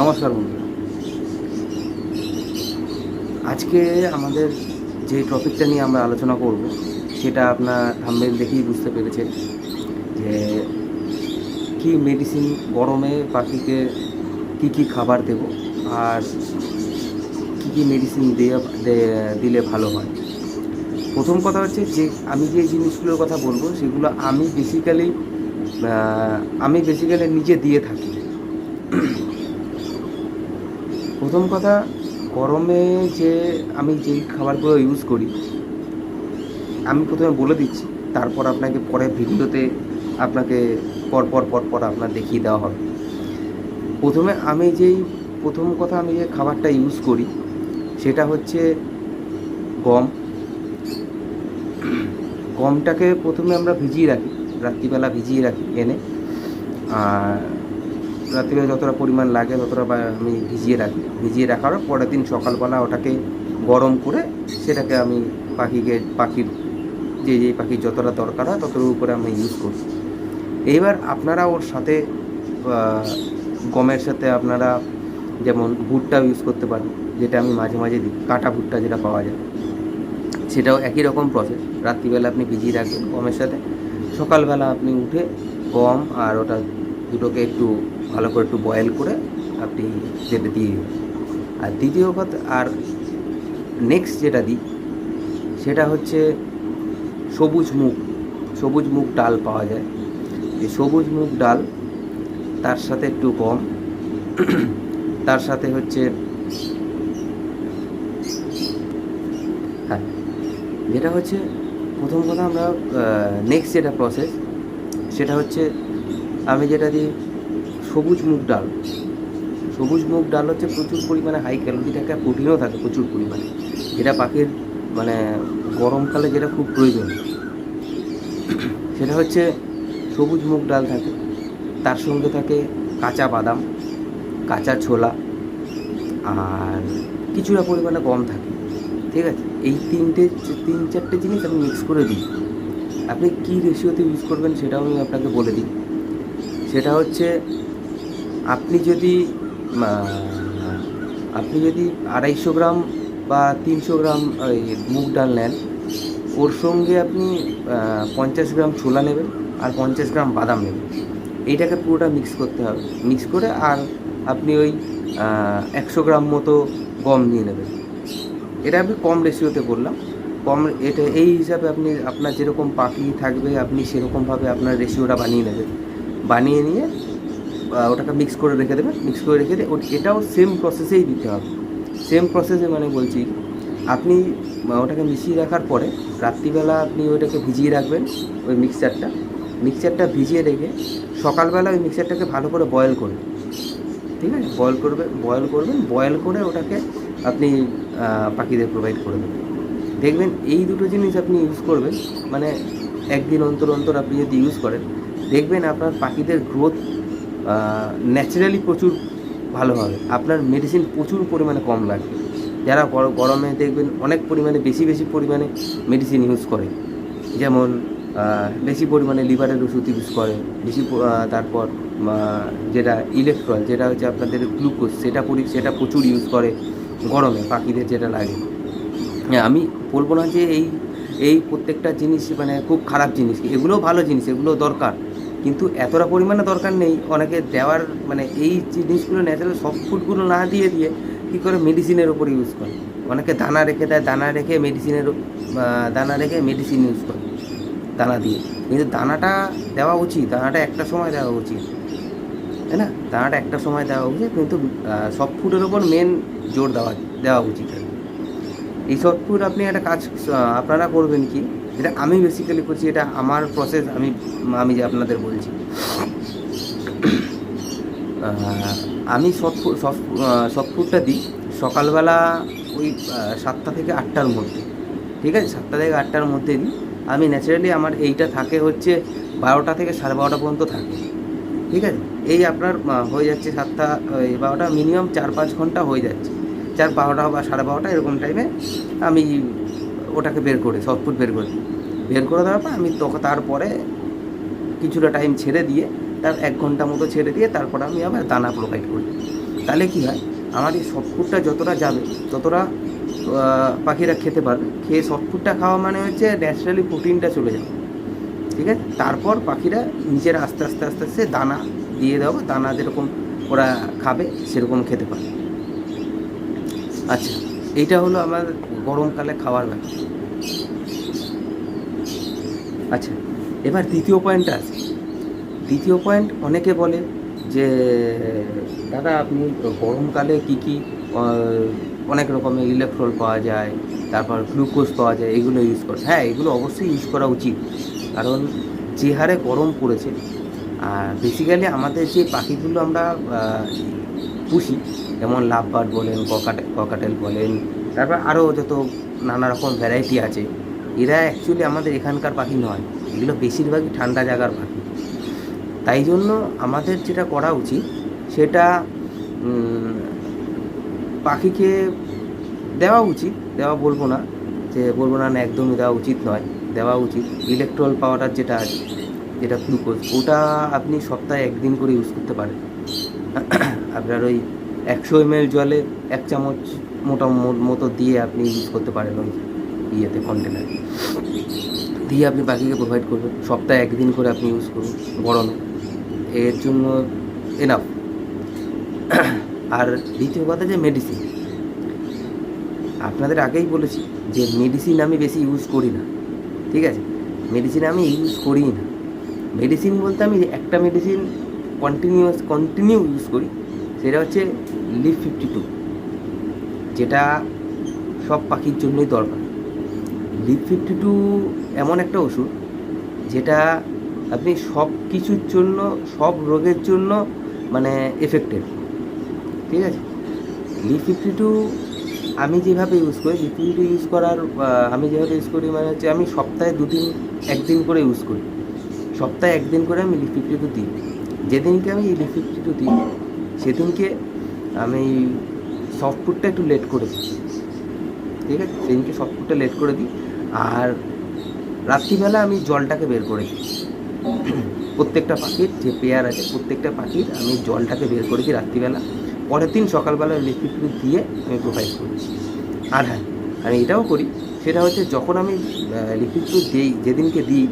নমস্কার বন্ধুরা। আজকে আমাদের যে টপিকটা নিয়ে আমরা আলোচনা করব, সেটা আপনার থাম্বেল দেখেই বুঝতে পেরেছেন যে কি মেডিসিন গরমে পাখিকে কি কি খাবার দেব আর কি কি মেডিসিন দিয়ে দিলে ভালো হয়। প্রথম কথা হচ্ছে যে আমি যে জিনিসগুলোর কথা বলব, সেগুলো আমি বেসিক্যালি আমি বেসিক্যালি নিজে দিয়ে থাকি। প্রথম কথা, গরমে যে আমি যেই খাবারগুলো ইউজ করি, আমি প্রথমে বলে দিচ্ছি, তারপর আপনাকে পরে ভিডিওতে আপনাকে পর পর পর পর আপনার দেখিয়ে দেওয়া হবে। প্রথমে আমি যেই, প্রথম কথা আমি যে খাবারটা ইউজ করি, সেটা হচ্ছে গম। গমটাকে প্রথমে আমরা ভিজিয়ে রাখি, রাত্রিবেলা ভিজিয়ে রাখি এনে। আর রাত্রিবেলা যতটা পরিমাণ লাগে, ততটা আমি ভিজিয়ে রাখি। ভিজিয়ে রাখার পরের দিন সকালবেলা ওটাকে গরম করে সেটাকে আমি পাখিকে, পাখির যে যে পাখির যতটা দরকার হয় ততটুকু করে আমি ইউজ করি। এইবার আপনারা ওর সাথে গমের সাথে আপনারা যেমন ভুট্টা ইউজ করতে পারেন, যেটা আমি মাঝে মাঝে দিই, কাটা ভুট্টা যেটা পাওয়া যায়। সেটাও একই রকম প্রসেস রাত্রিবেলা আপনি ভিজিয়ে রাখবেন গমের সাথে। সকালবেলা আপনি উঠে গম আর ওটা দুটোকে একটু ভালো করে একটু বয়েল করে আপনি যেতে দিয়ে আর দ্বিতীয় কথা আর নেক্সট যেটা দিই, সেটা হচ্ছে সবুজ মুগ। সবুজ মুগ ডাল পাওয়া যায়। এই সবুজ মুগ ডাল, তার সাথে একটু গম, তার সাথে হচ্ছে হ্যাঁ যেটা হচ্ছে প্রথম কথা আমরা নেক্সট যেটা প্রসেস সেটা হচ্ছে আমি যেটা দিই সবুজ মুগ ডাল। সবুজ মুগ ডাল হচ্ছে প্রচুর পরিমাণে হাই ক্যালোরি থাকে প্রোটিনও থাকে প্রচুর পরিমাণে। যেটা পাখির মানে গরমকালে যেটা খুব প্রয়োজন। সেটা হচ্ছে সবুজ মুগ ডাল থাকে, তার সঙ্গে থাকে কাঁচা বাদাম, কাঁচা ছোলা আর কিছুটা পরিমাণে গম থাকে। ঠিক আছে? এই তিনটে, তিন চারটে জিনিস আমি মিক্স করে দিই। আপনি কী রেশিওতে ইউজ করবেন সেটাও আমি আপনাকে বলে দিই। সেটা হচ্ছে আপনি যদি আপনি যদি আড়াইশো গ্রাম বা তিনশো গ্রাম ওই মুগ ডাল নেন, ওর সঙ্গে আপনি পঞ্চাশ গ্রাম ছোলা নেবেন আর পঞ্চাশ গ্রাম বাদাম নেবেন। এইটাকে পুরোটা মিক্স করতে হবে। মিক্স করে আর আপনি ওই একশো গ্রাম মতো গম নিয়ে নেবেন। এটা আমি কম রেশিওতে বললাম কম, এটা, এই হিসাবে আপনি, আপনার যেরকম পাখি থাকবে, আপনি সেরকমভাবে আপনার রেশিওটা বানিয়ে নেবেন। বানিয়ে নিয়ে ওটাকে মিক্স করে রেখে দেবেন মিক্স করে রেখে দিয়ে এটাও সেম প্রসেসেই দিতে হবে। সেম প্রসেসে মানে বলছি, আপনি ওটাকে মিশিয়ে রাখার পরে রাত্রিবেলা আপনি ওইটাকে ভিজিয়ে রাখবেন, ওই মিক্সচারটা মিক্সচারটা ভিজিয়ে রেখে সকালবেলা ওই মিক্সচারটাকে ভালো করে বয়েল করবেন ঠিক আছে? বয়েল করবে বয়েল করবেন বয়েল করে ওটাকে আপনি পাখিদের প্রোভাইড করে দেবেন। দেখবেন এই দুটো জিনিস আপনি ইউজ করবেন মানে একদিন অন্তর অন্তর আপনি যদি ইউজ করেন, দেখবেন আপনার পাখিদের গ্রোথ ন্যাচারালি প্রচুর ভালো হবে। আপনার মেডিসিন প্রচুর পরিমাণে কম লাগবে। যারা গর- গরমে দেখবেন অনেক পরিমাণে, বেশি বেশি পরিমাণে মেডিসিন ইউজ করে। যেমন বেশি পরিমাণে লিভারের ওষুধ ইউজ করে। বেশি তারপর যেটা ইলেকট্রল যেটা হচ্ছে আপনাদের গ্লুকোজ সেটা পরি সেটা প্রচুর ইউজ করে গরমে, পাখিদের যেটা লাগে। হ্যাঁ আমি বলব না যে এই এই প্রত্যেকটা জিনিস মানে খুব খারাপ জিনিস। এগুলোও ভালো জিনিস এগুলো দরকার। কিন্তু এতটা পরিমাণে দরকার নেই, অনেকে দেওয়ার মানে এই জিনিসগুলো ন্যাচারাল সব ফুডগুলো না দিয়ে দিয়ে কী করে মেডিসিনের ওপর ইউজ করে? অনেকে দানা রেখে দেয়, দানা রেখে মেডিসিনের দানা রেখে মেডিসিন ইউজ করে, দানা দিয়ে। কিন্তু দানাটা দেওয়া উচিত, দানাটা একটা সময় দেওয়া উচিত, তাই না? দানাটা একটা সময় দেওয়া উচিত, কিন্তু সব ফুডের ওপর মেন জোর দেওয়া দেওয়া উচিত। এই সব ফুড আপনি একটা কাজ আপনারা করবেন কি? যেটা আমি বেসিক্যালি করছি, এটা আমার প্রসেস আমি আমি যে আপনাদের বলছি। আমি সফট সফট ফুডটা দিই সকালবেলা ওই সাতটা থেকে আটটার মধ্যে। ঠিক আছে? সাতটা থেকে আটটার মধ্যে দিই। আমি ন্যাচারালি আমার এইটা থাকে হচ্ছে বারোটা থেকে সাড়ে বারোটা পর্যন্ত থাকে। ঠিক আছে? এই আপনার হয়ে যাচ্ছে সাতটা বারোটা মিনিমাম চার পাঁচ ঘণ্টা হয়ে যাচ্ছে। চার বারোটা বা সাড়ে বারোটা এরকম টাইমে আমি ওটাকে বের করে সফট ফুড বের করে দিই বের করে দেওয়ার পর আমি তখন তারপরে কিছুটা টাইম ছেড়ে দিয়ে, তার এক ঘণ্টা মতো ছেড়ে দিয়ে তারপর আমি আবার দানা প্রোভাইড করি। তাহলে কী হয়? আমার এই সফট ফুডটা যতটা যাবে, ততটা পাখিরা খেতে পারবে। খেয়ে সফট ফুডটা খাওয়া মানে হচ্ছে ন্যাচারালি প্রোটিনটা চলে যাবে। ঠিক আছে? তারপর পাখিরা নিজেরা আস্তে আস্তে আস্তে আস্তে দানা দিয়ে দেবো দানা যেরকম ওরা খাবে, সেরকম খেতে পারে আচ্ছা। এইটা হলো আমার গরমকালে খাওয়ার ব্যাপার। আচ্ছা এবার দ্বিতীয় পয়েন্টটা আছে। দ্বিতীয় পয়েন্ট অনেকে বলে যে, দাদা আপনি গরমকালে কি কি অনেক রকমের ইলেকট্রল পাওয়া যায়, তারপর গ্লুকোজ পাওয়া যায়, এগুলো ইউজ করে। হ্যাঁ এগুলো অবশ্যই ইউজ করা উচিত। কারণ যে হারে গরম পড়েছে আর বেসিক্যালি আমাদের যে পাখিগুলো আমরা পুষি যেমন লাভবার্ড বলেন, ককাটে, ককাটেল বলেন, তারপর আরও যত নানা রকম ভ্যারাইটি আছে। এরা অ্যাকচুয়ালি আমাদের এখানকার পাখি নয়, এগুলো বেশিরভাগই ঠান্ডা জায়গার পাখি। তাই জন্য আমাদের যেটা করা উচিত, সেটা পাখিকে দেওয়া উচিত, দেওয়া বলব না, যে বলব না একদমই দেওয়া উচিত নয়, দেওয়া উচিত। ইলেকট্রল পাউডার যেটা আছে, যেটা গ্লুকোজ ওটা আপনি সপ্তাহে একদিন করে ইউজ করতে পারেন। আপনার ওই একশো এম জলে এক চামচ মোটা মতো দিয়ে আপনি ইউজ করতে পারেন ওই ইয়েতে কন্টেনারে দিয়ে আপনি পাখিকে প্রোভাইড করবেন। সপ্তাহে একদিন করে আপনি ইউজ করুন গরমে। এর জন্য এনাফ আর দ্বিতীয় কথা যে মেডিসিন আপনাদের আগেই বলেছি যে মেডিসিন আমি বেশি ইউজ করি না। ঠিক আছে? মেডিসিন আমি ইউজ করি না। মেডিসিন বলতে আমি একটা মেডিসিন কন্টিনিউয়াস কন্টিনিউ ইউজ করি, সেটা হচ্ছে লিভ ফিফটি টু যেটা সব পাখির জন্যই দরকার। লিভ ফিফটি টু এমন একটা ওষুধ, যেটা আপনি সব কিছুর জন্য, সব রোগের জন্য মানে এফেক্টেড ঠিক আছে? লিভ ফিফটি টু আমি যেভাবে ইউজ করি লিভ ফিফটি টু ইউজ করার আমি যেভাবে ইউজ করি মানে হচ্ছে আমি সপ্তাহে দুদিন, একদিন করে ইউজ করি। সপ্তাহে একদিন করে আমি লিভ ফিফটি টু দিই। যেদিনকে আমি লিভ ফিফটি টু দিই, সেদিনকে আমি সফট ফুডটা একটু লেট করে দিই। ঠিক আছে? সেদিনকে সফট ফুডটা লেট করে দিই। আর রাত্রিবেলা আমি জলটাকে বের করে দিই। প্রত্যেকটা পাখির, যে পেয়ার আছে, প্রত্যেকটা পাখির আমি জলটাকে বের করে দিই রাত্রিবেলা। পরের দিন সকালবেলা লিকুইড দিয়ে আমি প্রোভাইড করি। আর হ্যাঁ আমি এটাও করি। সেটা হচ্ছে যখন আমি লিকুইড দিই, যেদিনকে দিই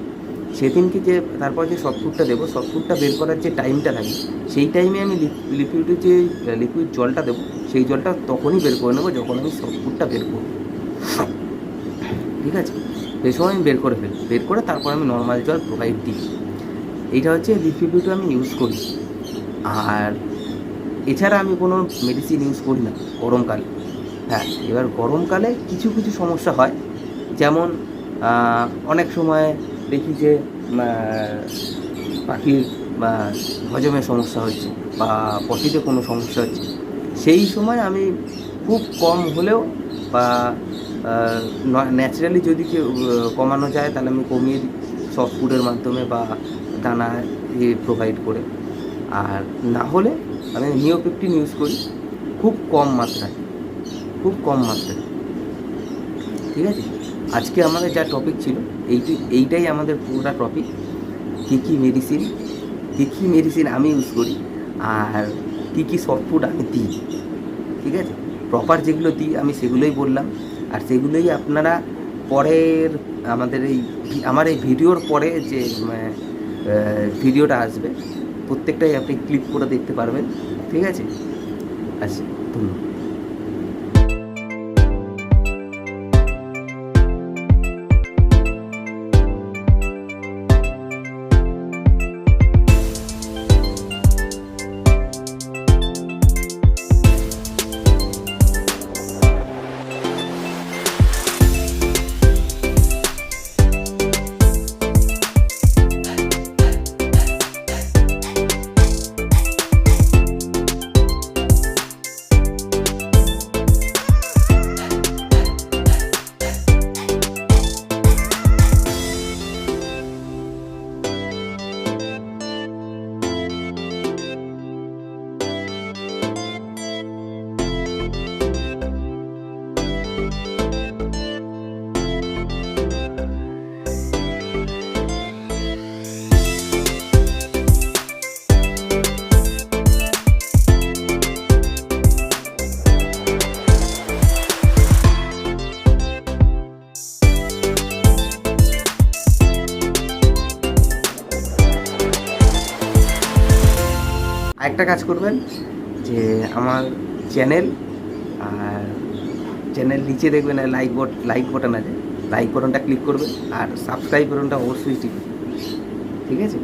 সেদিনকে যে তারপর যে সফট ফুডটা দেবো সফট ফুডটা বের করার যে টাইমটা থাকে, সেই টাইমে আমি লিকুইডের যে লিকুইড জলটা দেবো, সেই জলটা তখনই বের করে নেব যখন আমি সফট ফুডটা বের করব। ঠিক আছে? সেই সময় আমি বের করে ফেলি বের করে তারপর আমি নর্মাল জল প্রোভাইড দিই। এইটা হচ্ছে লিকুইডটা আমি ইউজ করি। আর এছাড়া আমি কোনো মেডিসিন ইউজ করি না, গরমকালে। হ্যাঁ এবার গরমকালে কিছু কিছু সমস্যা হয়। যেমন অনেক সময় দেখি যে পাখির, বা হজমের সমস্যা হচ্ছে, বা পটিতে কোনো সমস্যা হচ্ছে। সেই সময় আমি খুব কম হলেও, বা ন্যাচারালি যদি কেউ কমানো যায়, তাহলে আমি কমিয়ে দিই সফট ফুডের মাধ্যমে বা দানা প্রোভাইড করে। আর না হলে আমি নিওপেপটিন ইউজ করি, খুব কম মাত্রায়, খুব কম মাত্রায়। ঠিক আছে? আজকে আমাদের যা টপিক ছিল, এইটি, এইটাই আমাদের পুরোটা টপিক কী কী মেডিসিন কী কী মেডিসিন আমি ইউজ করি, আর কী কী সফট ফুড আমি দিই, ঠিক আছে? প্রপার যেগুলো দিই, আমি সেগুলোই বললাম। আর সেগুলোই আপনারা পরের আমাদের এই আমার এই ভিডিওর পরে যে ভিডিওটা আসবে, প্রত্যেকটাই আপনি ক্লিক করে দেখতে পারবেন, ঠিক আছে? আচ্ছা ধন্যবাদ। একটা কাজ করবেন যে আমার চ্যানেল আর চ্যানেল নিচে দেখবেন লাইক বট লাইক বটন আছে। লাইক বটনটা ক্লিক করবেন আর সাবস্ক্রাইব বটনটা অবশ্যই টিপবেন ঠিক আছে?